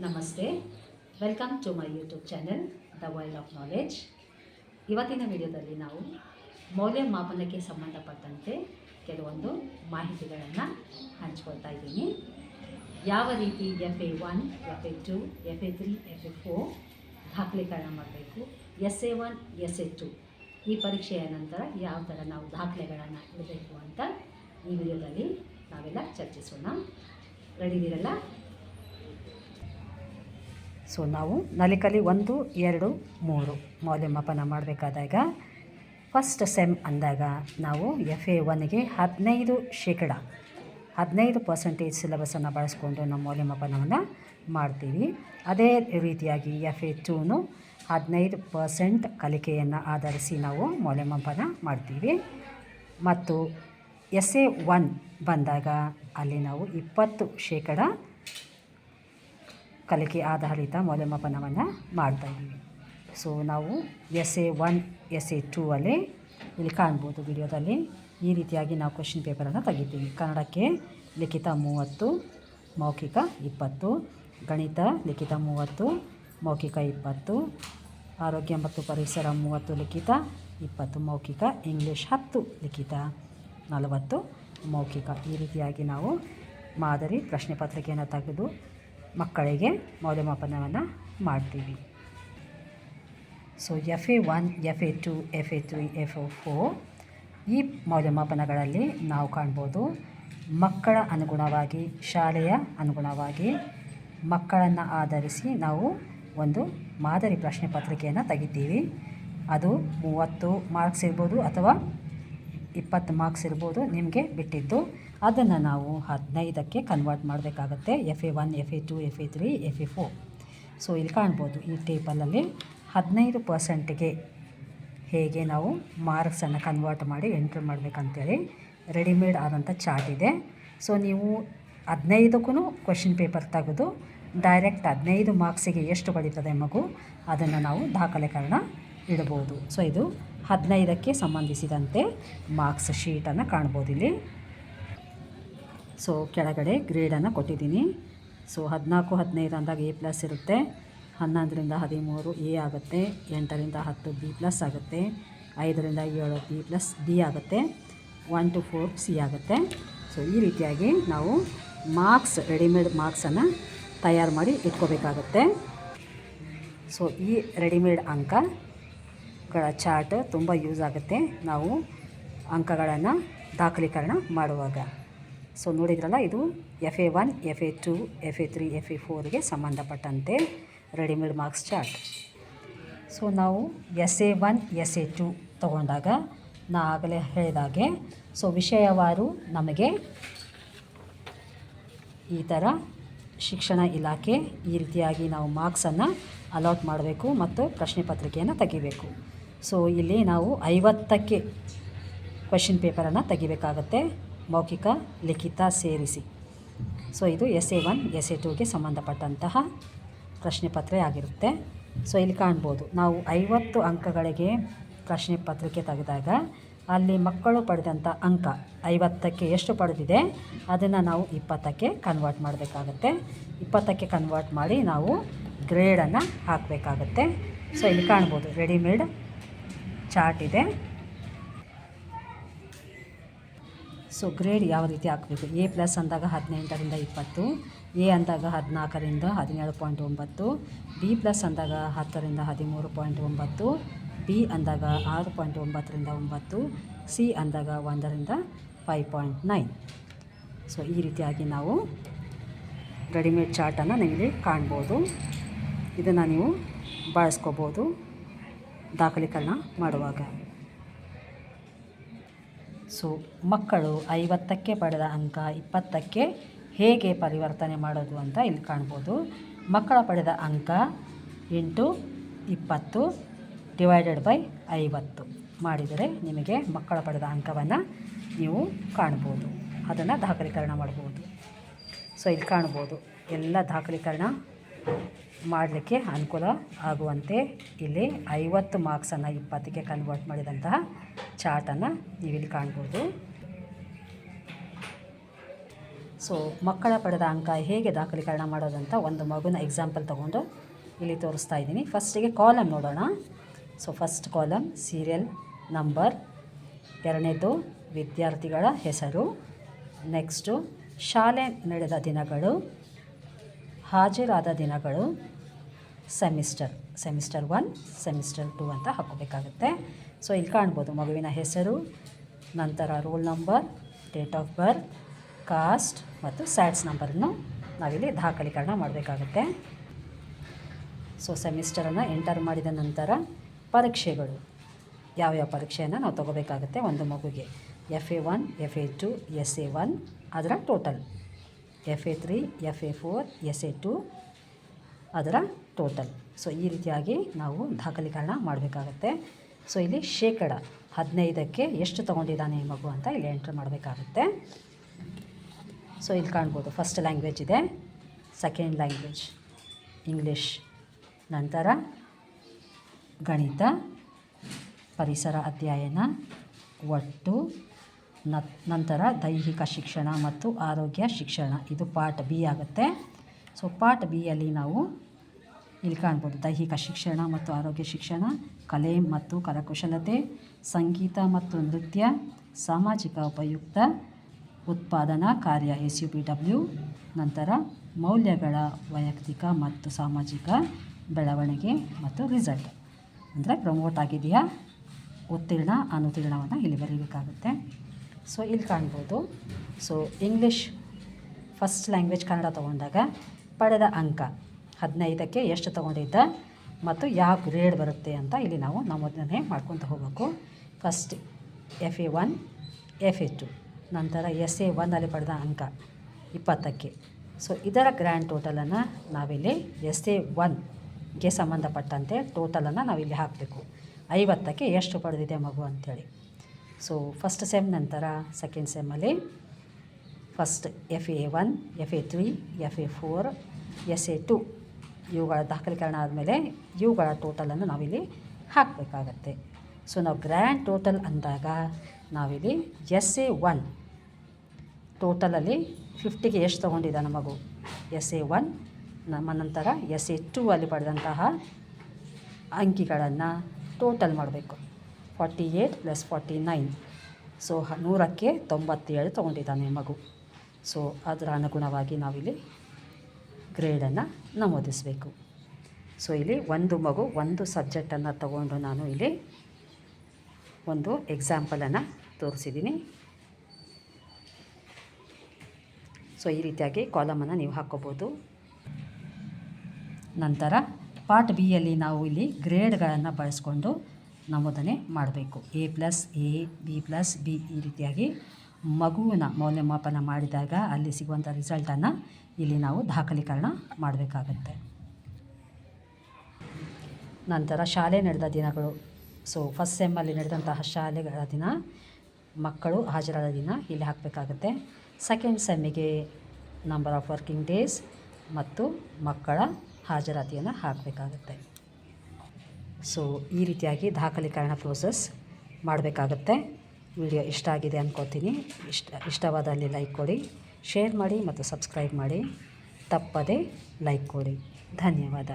ನಮಸ್ತೆ. Welcome to my YouTube channel the world of knowledge ಇವತ್ತಿನ ವಿಡಿಯೋದಲ್ಲಿ ನಾವು ಮೌಲ್ಯಮಾಪನಕ್ಕೆ ಸಂಬಂಧಪಟ್ಟಂತೆ ಕೆಲವೊಂದು ಮಾಹಿತಿಗಳನ್ನು ಹಂಚ್ಕೊಳ್ತಾ ಇದ್ದೀನಿ. ಯಾವ ರೀತಿ F A one F A two F A three F A four ದಾಖಲೀಕರಣ ಮಾಡಬೇಕು S A one S A two ಈ ಪರೀಕ್ಷೆಯ ನಂತರ ಯಾವ ಥರ ನಾವು ದಾಖಲೆಗಳನ್ನು ಇಡಬೇಕು ಅಂತ ಈ ವಿಡಿಯೋದಲ್ಲಿ ನಾವೆಲ್ಲ ಚರ್ಚಿಸೋಣ. ರೆಡಿ ಇರಲ್ಲ ಸೊ ನಾವು ನಲಿಕಲಿ ಒಂದು, ಎರಡು, ಮೂರು ಮೌಲ್ಯಮಾಪನ ಮಾಡಬೇಕಾದಾಗ ಫಸ್ಟ್ ಸೆಮ್ ಅಂದಾಗ ನಾವು ಎಫ್ ಎ ಒನ್ಗೆ ಹದಿನೈದು ಶೇಕಡ, ಹದಿನೈದು ಪರ್ಸೆಂಟೇಜ್ ಸಿಲೆಬಸನ್ನು ಬಳಸ್ಕೊಂಡು ನಾವು ಮೌಲ್ಯಮಾಪನವನ್ನು ಮಾಡ್ತೀವಿ. ಅದೇ ರೀತಿಯಾಗಿ ಎಫ್ ಎ ಟೂನು ಹದಿನೈದು ಪರ್ಸೆಂಟ್ ಕಲಿಕೆಯನ್ನು ಆಧರಿಸಿ ನಾವು ಮೌಲ್ಯಮಾಪನ ಮಾಡ್ತೀವಿ. ಮತ್ತು ಎಸ್ ಎ ಒನ್ ಬಂದಾಗ ಅಲ್ಲಿ ನಾವು ಇಪ್ಪತ್ತು ಶೇಕಡ ಕಲಿಕೆ ಆಧಾರಿತ ಮೌಲ್ಯಮಾಪನವನ್ನು ಮಾಡ್ತಾ ಇದ್ದೀವಿ. ಸೊ ನಾವು S A one S A two ಅಲ್ಲಿ ಇಲ್ಲಿ ಕಾಣ್ಬೋದು ವಿಡಿಯೋದಲ್ಲಿ. ಈ ರೀತಿಯಾಗಿ ನಾವು ಕ್ವಶನ್ ಪೇಪರನ್ನು ತೆಗಿತೀವಿ. ಕನ್ನಡಕ್ಕೆ ಲಿಖಿತ ಮೂವತ್ತು, ಮೌಖಿಕ ಇಪ್ಪತ್ತು, ಗಣಿತ ಲಿಖಿತ ಮೂವತ್ತು, ಮೌಖಿಕ ಇಪ್ಪತ್ತು, ಆರೋಗ್ಯ ಮತ್ತು ಪರಿಸರ ಮೂವತ್ತು ಲಿಖಿತ ಇಪ್ಪತ್ತು, ಮೌಖಿಕ ಇಂಗ್ಲೀಷ್ ಹತ್ತು ಲಿಖಿತ ನಲವತ್ತು, ಮೌಖಿಕ. ಈ ರೀತಿಯಾಗಿ ನಾವು ಮಾದರಿ ಪ್ರಶ್ನೆ ಪತ್ರಿಕೆಯನ್ನು ತೆಗೆದು ಮಕ್ಕಳಿಗೆ ಮೌಲ್ಯಮಾಪನವನ್ನು ಮಾಡ್ತೀವಿ. So F A one F A two F A three F A four ಈ ಮೌಲ್ಯಮಾಪನಗಳಲ್ಲಿ ನಾವು ಕಾಣ್ಬೋದು ಮಕ್ಕಳ ಅನುಗುಣವಾಗಿ, ಶಾಲೆಯ ಅನುಗುಣವಾಗಿ ಮಕ್ಕಳನ್ನು ಆಧರಿಸಿ ನಾವು ಒಂದು ಮಾದರಿ ಪ್ರಶ್ನೆ ಪತ್ರಿಕೆಯನ್ನು ತೆಗಿತೀವಿ. ಅದು ಮೂವತ್ತು ಮಾರ್ಕ್ಸ್ ಇರ್ಬೋದು ಅಥವಾ ಇಪ್ಪತ್ತು ಮಾರ್ಕ್ಸ್ ಇರ್ಬೋದು ನಿಮಗೆ ಬಿಟ್ಟಿದ್ದು. ಅದನ್ನು ನಾವು ಹದಿನೈದಕ್ಕೆ ಕನ್ವರ್ಟ್ ಮಾಡಬೇಕಾಗತ್ತೆ. F A one F A two F A three F A four so ಇಲ್ಲಿ ಕಾಣ್ಬೋದು ಈ ಟೇಬಲಲ್ಲಿ ಹದಿನೈದು ಪರ್ಸೆಂಟ್ಗೆ ಹೇಗೆ ನಾವು ಮಾರ್ಕ್ಸನ್ನು ಕನ್ವರ್ಟ್ ಮಾಡಿ ಎಂಟ್ರ್ ಮಾಡಬೇಕಂತೇಳಿ ರೆಡಿಮೇಡ್ ಆದಂಥ ಚಾರ್ಟ್ ಇದೆ. ಸೊ ನೀವು ಹದಿನೈದಕ್ಕೂ ಕ್ವೆಶನ್ ಪೇಪರ್ ತೆಗೆದು ಡೈರೆಕ್ಟ್ ಹದಿನೈದು ಮಾರ್ಕ್ಸಿಗೆ ಎಷ್ಟು ಪಡೀತದೆ ಮಗು? ಅದನ್ನು ನಾವು ದಾಖಲೆಕರಣ ಇಡ್ಬೋದು ಸೊ ಇದು ಹದಿನೈದಕ್ಕೆ ಸಂಬಂಧಿಸಿದಂತೆ ಮಾರ್ಕ್ಸ್ ಶೀಟನ್ನು ಕಾಣ್ಬೋದು ಇಲ್ಲಿ. ಸೊ ಕೆಳಗಡೆ ಗ್ರೇಡನ್ನು ಕೊಟ್ಟಿದ್ದೀನಿ. ಸೊ ಹದಿನಾಲ್ಕು, ಹದಿನೈದು ಅಂದಾಗ ಎ ಪ್ಲಸ್ ಇರುತ್ತೆ. ಹನ್ನೊಂದರಿಂದ ಹದಿಮೂರು ಎ ಆಗುತ್ತೆ. ಎಂಟರಿಂದ ಹತ್ತು ಬಿ ಪ್ಲಸ್ ಆಗುತ್ತೆ. ಐದರಿಂದ ಏಳು ಬಿ ಪ್ಲಸ್ ಬಿ ಆಗುತ್ತೆ. ಒನ್ ಟು ಫೋರ್ ಸಿ ಆಗುತ್ತೆ. ಸೊ ಈ ರೀತಿಯಾಗಿ ನಾವು ಮಾರ್ಕ್ಸ್ ರೆಡಿಮೇಡ್ ಮಾರ್ಕ್ಸನ್ನು ತಯಾರು ಮಾಡಿ ಇಟ್ಕೋಬೇಕಾಗುತ್ತೆ. ಸೊ ಈ ರೆಡಿಮೇಡ್ ಅಂಕಗಳ ಚಾರ್ಟ್ ತುಂಬ ಯೂಸ್ ಆಗುತ್ತೆ. ನಾವು ಅಂಕಗಳನ್ನು ದಾಖಲೀಕರಣ ಮಾಡುವಾಗ. ಸೊ ನೋಡಿದ್ರಲ್ಲ ಇದು F A one F A two F A three F A ಫೋರ್ಗೆ ಸಂಬಂಧಪಟ್ಟಂತೆ ರೆಡಿಮೇಡ್ ಮಾರ್ಕ್ಸ್ ಚಾರ್ಟ್ ಸೊ ನಾವು S A one S A two ತಗೊಂಡಾಗ ನಾ ಆಗಲೇ ಹೇಳಿದಾಗೆ ಸೊ ವಿಷಯವಾರು ನಮಗೆ ಈ ಥರ ಶಿಕ್ಷಣ ಇಲಾಖೆ ಈ ರೀತಿಯಾಗಿ ನಾವು ಮಾರ್ಕ್ಸನ್ನು ಅಲಾಟ್ ಮಾಡಬೇಕು ಮತ್ತು ಪ್ರಶ್ನೆ ಪತ್ರಿಕೆಯನ್ನು ತೆಗಿಬೇಕು. ಸೊ ಇಲ್ಲಿ ನಾವು ಐವತ್ತಕ್ಕೆ ಕ್ವಶನ್ ಪೇಪರನ್ನು ತೆಗಿಬೇಕಾಗತ್ತೆ. ಮೌಖಿಕ, ಲಿಖಿತ ಸೇರಿಸಿ. ಸೊ ಇದು S A one S A ಟೂಗೆ ಸಂಬಂಧಪಟ್ಟಂತಹ ಪ್ರಶ್ನೆ ಪತ್ರೆ ಆಗಿರುತ್ತೆ. ಸೊ ಇಲ್ಲಿ ಕಾಣ್ಬೋದು. ನಾವು ಐವತ್ತು ಅಂಕಗಳಿಗೆ ಪ್ರಶ್ನೆ ಪತ್ರಿಕೆ ತೆಗೆದಾಗ ಅಲ್ಲಿ ಮಕ್ಕಳು ಪಡೆದಂಥ ಅಂಕ ಐವತ್ತಕ್ಕೆ ಎಷ್ಟು ಪಡೆದಿದೆ, ಅದನ್ನು ನಾವು ಇಪ್ಪತ್ತಕ್ಕೆ ಕನ್ವರ್ಟ್ ಮಾಡಬೇಕಾಗತ್ತೆ. ಇಪ್ಪತ್ತಕ್ಕೆ ಕನ್ವರ್ಟ್ ಮಾಡಿ ನಾವು ಗ್ರೇಡನ್ನು ಹಾಕಬೇಕಾಗತ್ತೆ. ಸೊ ಇಲ್ಲಿ ಕಾಣ್ಬೋದು. ರೆಡಿಮೇಡ್ ಚಾರ್ಟ್ ಇದೆ. ಸೊ ಗ್ರೇಡ್ ಯಾವ ರೀತಿ ಹಾಕಬೇಕು? ಎ ಪ್ಲಸ್ ಅಂದಾಗ ಹದಿನೆಂಟರಿಂದ ಇಪ್ಪತ್ತು ಎ ಅಂದಾಗ ಹದಿನಾಲ್ಕರಿಂದ ಹದಿನೇಳು ಪಾಯಿಂಟ್ ಒಂಬತ್ತು ಬಿ ಪ್ಲಸ್ ಅಂದಾಗ ಹತ್ತರಿಂದ ಹದಿಮೂರು ಪಾಯಿಂಟ್ ಒಂಬತ್ತು ಬಿ ಅಂದಾಗ ಆರು ಪಾಯಿಂಟ್ ಒಂಬತ್ತರಿಂದ ಒಂಬತ್ತು ಸಿ ಅಂದಾಗ ಒಂದರಿಂದ ಫೈವ್ ಪಾಯಿಂಟ್ ನೈನ್ ಸೊ ಈ ರೀತಿಯಾಗಿ ನಾವು ರೆಡಿಮೇಡ್ ಚಾರ್ಟನ್ನು ನಿಮಗೆ ಕಾಣ್ಬೋದು. ಇದನ್ನು ನೀವು ಬಳಸ್ಕೋಬೋದು. ದಾಖಲೀಕರಣ ಮಾಡುವಾಗ. ಸೊ ಮಕ್ಕಳು ಐವತ್ತಕ್ಕೆ ಪಡೆದ ಅಂಕ ಇಪ್ಪತ್ತಕ್ಕೆ ಹೇಗೆ ಪರಿವರ್ತನೆ ಮಾಡೋದು ಅಂತ ಇಲ್ಲಿ ಕಾಣ್ಬೋದು. ಮಕ್ಕಳ ಪಡೆದ ಅಂಕ ಎಂಟು, ಇಪ್ಪತ್ತು ಡಿವೈಡೆಡ್ ಬೈ ಐವತ್ತು ಮಾಡಿದರೆ ನಿಮಗೆ ಮಕ್ಕಳ ಪಡೆದ ಅಂಕವನ್ನು ನೀವು ಕಾಣ್ಬೋದು. ಅದನ್ನು ದಾಖಲೀಕರಣ ಮಾಡ್ಬೋದು. ಸೊ ಇಲ್ಲಿ ಕಾಣ್ಬೋದು. ಎಲ್ಲ ದಾಖಲೀಕರಣ ಮಾಡಲಿಕ್ಕೆ ಅನುಕೂಲ ಆಗುವಂತೆ ಇಲ್ಲಿ ಐವತ್ತು ಮಾರ್ಕ್ಸನ್ನು ಇಪ್ಪತ್ತಕ್ಕೆ ಕನ್ವರ್ಟ್ ಮಾಡಿದಂತಹ ಚಾರ್ಟನ್ನು ನೀವಿಲ್ಲಿ ಕಾಣ್ಬೋದು. ಸೊ ಮಕ್ಕಳ ಪಡೆದ ಅಂಕ ಹೇಗೆ ದಾಖಲೀಕರಣ ಮಾಡೋದಂತ ಒಂದು ಮಗುನ ಎಕ್ಸಾಂಪಲ್ ತೊಗೊಂಡು ಇಲ್ಲಿ ತೋರಿಸ್ತಾ ಇದ್ದೀನಿ. ಫಸ್ಟಿಗೆ ಕಾಲಮ್ ನೋಡೋಣ. So first column serial number ಎರಡನೇದು ವಿದ್ಯಾರ್ಥಿಗಳ ಹೆಸರು ನೆಕ್ಸ್ಟು ಶಾಲೆ ನಡೆದ ದಿನಗಳು ಹಾಜರಾದ ದಿನಗಳು semester semester one, semester two ಅಂತ ಹಾಕೋಬೇಕಾಗುತ್ತೆ ಸೊ ಇಲ್ಲಿ ಕಾಣ್ಬೋದು ಮಗುವಿನ ಹೆಸರು, ನಂತರ roll number, date of birth, caste ಮತ್ತು ಸ್ಯಾಟ್ಸ್ ನಂಬರನ್ನು ನಾವಿಲ್ಲಿ ದಾಖಲೀಕರಣ ಮಾಡಬೇಕಾಗುತ್ತೆ. ಸೊ ಸೆಮಿಸ್ಟರನ್ನು ಎಂಟರ್ ಮಾಡಿದ ನಂತರ ಪರೀಕ್ಷೆಗಳು. ಯಾವ್ಯಾವ ಪರೀಕ್ಷೆಯನ್ನು ನಾವು ತಗೋಬೇಕಾಗುತ್ತೆ ಒಂದು ಮಗುಗೆ. F A one F A two S A one ಅದರ total F A three, F A four, S A two ಅದರ ಟೋಟಲ್ ಸೊ ಈ ರೀತಿಯಾಗಿ ನಾವು ದಾಖಲೀಕರಣ ಮಾಡಬೇಕಾಗತ್ತೆ. ಸೊ ಇಲ್ಲಿ ಶೇಕಡ ಹದಿನೈದಕ್ಕೆ ಎಷ್ಟು ತೊಗೊಂಡಿದ್ದಾನೆ ಈ ಮಗು ಅಂತ ಇಲ್ಲಿ ಎಂಟ್ರ್ ಮಾಡಬೇಕಾಗುತ್ತೆ. ಸೊ ಇಲ್ಲಿ ಕಾಣ್ಬೋದು ಫಸ್ಟ್ ಲ್ಯಾಂಗ್ವೇಜ್ ಇದೆ ಸೆಕೆಂಡ್ ಲ್ಯಾಂಗ್ವೇಜ್ ಇಂಗ್ಲೀಷ್ ನಂತರ ಗಣಿತ, ಪರಿಸರ ಅಧ್ಯಯನ, ಒಟ್ಟು ನಂತರ ದೈಹಿಕ ಶಿಕ್ಷಣ ಮತ್ತು ಆರೋಗ್ಯ ಶಿಕ್ಷಣ. ಇದು ಪಾರ್ಟ್ ಬಿ ಆಗುತ್ತೆ. ಸೊ ಪಾರ್ಟ್ ಬಿಯಲ್ಲಿ ನಾವು ಇಲ್ಲಿ ಕಾಣ್ಬೋದು. ದೈಹಿಕ ಶಿಕ್ಷಣ ಮತ್ತು ಆರೋಗ್ಯ ಶಿಕ್ಷಣ, ಕಲೆ ಮತ್ತು ಕರಕುಶಲತೆ, ಸಂಗೀತ ಮತ್ತು ನೃತ್ಯ, ಸಾಮಾಜಿಕ ಉಪಯುಕ್ತ, ಉತ್ಪಾದನಾ ಕಾರ್ಯ ಎಸ್ ಯು ಪಿ ಡಬ್ಲ್ಯೂ ನಂತರ ಮೌಲ್ಯಗಳ ವೈಯಕ್ತಿಕ ಮತ್ತು ಸಾಮಾಜಿಕ ಬೆಳವಣಿಗೆ ಮತ್ತು ರಿಸಲ್ಟ್ ಅಂದರೆ ಪ್ರಮೋಟ್ ಆಗಿದೆಯಾ? ಉತ್ತೀರ್ಣ ಅನುತ್ತೀರ್ಣವನ್ನು ಇಲ್ಲಿ ಬರೀಬೇಕಾಗುತ್ತೆ. ಸೊ ಇಲ್ಲಿ ಕಾಣ್ಬೋದು. So English first language Kannada ತೊಗೊಂಡಾಗ ಪಡೆದ ಅಂಕ ಹದಿನೈದಕ್ಕೆ ಎಷ್ಟು ತೊಗೊಂಡಿದ್ದ ಮತ್ತು ಯಾವ ಗ್ರೇಡ್ ಬರುತ್ತೆ ಅಂತ ಇಲ್ಲಿ ನಾವು ನಮೂದನೆ ಮಾಡ್ಕೊತ ಹೋಗಬೇಕು. First F A one F A two ನಂತರ ಎಸ್ ಎ ಒನ್ನಲ್ಲಿ ಪಡೆದ ಅಂಕ ಇಪ್ಪತ್ತಕ್ಕೆ. ಸೊ ಇದರ ಗ್ರ್ಯಾಂಡ್ ಟೋಟಲನ್ನು ನಾವಿಲ್ಲಿ ಎಸ್ ಎ ಒನ್ಗೆ ಸಂಬಂಧಪಟ್ಟಂತೆ ಟೋಟಲನ್ನು ನಾವಿಲ್ಲಿ ಹಾಕಬೇಕು. ಐವತ್ತಕ್ಕೆ ಎಷ್ಟು ಪಡೆದಿದೆ ಮಗು ಅಂಥೇಳಿ ಸೊ ಫಸ್ಟ್ ಸೆಮ್ ನಂತರ second ಸೆಮ್ಮಲ್ಲಿ first F A one F A three F A four S A two ಇವುಗಳ ದಾಖಲೀಕರಣ ಆದಮೇಲೆ ಇವುಗಳ ಟೋಟಲನ್ನು ನಾವಿಲ್ಲಿ ಹಾಕಬೇಕಾಗತ್ತೆ. ಸೊ ನಾವು ಗ್ರ್ಯಾಂಡ್ ಟೋಟಲ್ ಅಂದಾಗ ನಾವಿಲ್ಲಿ ಎಸ್ ಎ ಒನ್ ಟೋಟಲಲ್ಲಿ ಫಿಫ್ಟಿಗೆ ಎಷ್ಟು ತೊಗೊಂಡಿದ್ದಾನೆ ಮಗು? ಎಸ್ ಎ ಒನ್ ನಮ್ಮ ನಂತರ ಎಸ್ ಎ ಟು ಅಲ್ಲಿ ಪಡೆದಂತಹ ಅಂಕಿಗಳನ್ನು ಟೋಟಲ್ ಮಾಡಬೇಕು. Forty eight plus forty nine so ನೂರಕ್ಕೆ ತೊಂಬತ್ತೇಳು ತೊಗೊಂಡಿದ್ದಾನೆ ಮಗು. ಸೊ ಅದರ ಅನುಗುಣವಾಗಿ ನಾವಿಲ್ಲಿ ಗ್ರೇಡನ್ನು ನಮೂದಿಸಬೇಕು. ಸೊ ಇಲ್ಲಿ ಒಂದು ಮಗು, ಒಂದು ಸಬ್ಜೆಕ್ಟನ್ನು ತಗೊಂಡು ನಾನು ಇಲ್ಲಿ ಒಂದು ಎಕ್ಸಾಂಪಲನ್ನು ತೋರಿಸಿದ್ದೀನಿ. ಸೊ ಈ ರೀತಿಯಾಗಿ ಕಾಲಮನ್ನು ನೀವು ಹಾಕ್ಕೋಬೋದು. ನಂತರ ಪಾರ್ಟ್ ಬಿಯಲ್ಲಿ ನಾವು ಇಲ್ಲಿ ಗ್ರೇಡ್ಗಳನ್ನು ಬಳಸ್ಕೊಂಡು ನಮೂದನೆ ಮಾಡಬೇಕು. A plus A B plus B ಈ ರೀತಿಯಾಗಿ ಮಗುವಿನ ಮೌಲ್ಯಮಾಪನ ಮಾಡಿದಾಗ ಅಲ್ಲಿ ಸಿಗುವಂಥ ರಿಸಲ್ಟನ್ನು ಇಲ್ಲಿ ನಾವು ದಾಖಲೀಕರಣ ಮಾಡಬೇಕಾಗತ್ತೆ. ನಂತರ ಶಾಲೆ ನಡೆದ ದಿನಗಳು. ಸೊ ಫಸ್ಟ್ ಸೆಮ್ಮಲ್ಲಿ ನಡೆದಂತಹ ಶಾಲೆಗಳ ದಿನ ಮಕ್ಕಳು ಹಾಜರಾದ ದಿನ ಇಲ್ಲಿ ಹಾಕಬೇಕಾಗತ್ತೆ. ಸೆಕೆಂಡ್ ಸೆಮ್ಮಿಗೆ ನಂಬರ್ ಆಫ್ ವರ್ಕಿಂಗ್ ಡೇಸ್ ಮತ್ತು ಮಕ್ಕಳ ಹಾಜರಾತಿಯನ್ನು ಹಾಕಬೇಕಾಗತ್ತೆ. ಸೊ ಈ ರೀತಿಯಾಗಿ ದಾಖಲೀಕರಣ ಪ್ರೋಸೆಸ್ ಮಾಡಬೇಕಾಗತ್ತೆ. ವಿಡಿಯೋ ಇಷ್ಟ ಆಗಿದೆ ಅಂದ್ಕೋತೀನಿ ಇಷ್ಟ ಇಷ್ಟವಾದಲ್ಲಿ ಲೈಕ್ ಕೊಡಿ ಶೇರ್ ಮಾಡಿ ಮತ್ತು ಸಬ್ಸ್ಕ್ರೈಬ್ ಮಾಡಿ. ತಪ್ಪದೇ ಲೈಕ್ ಕೊಡಿ. ಧನ್ಯವಾದ.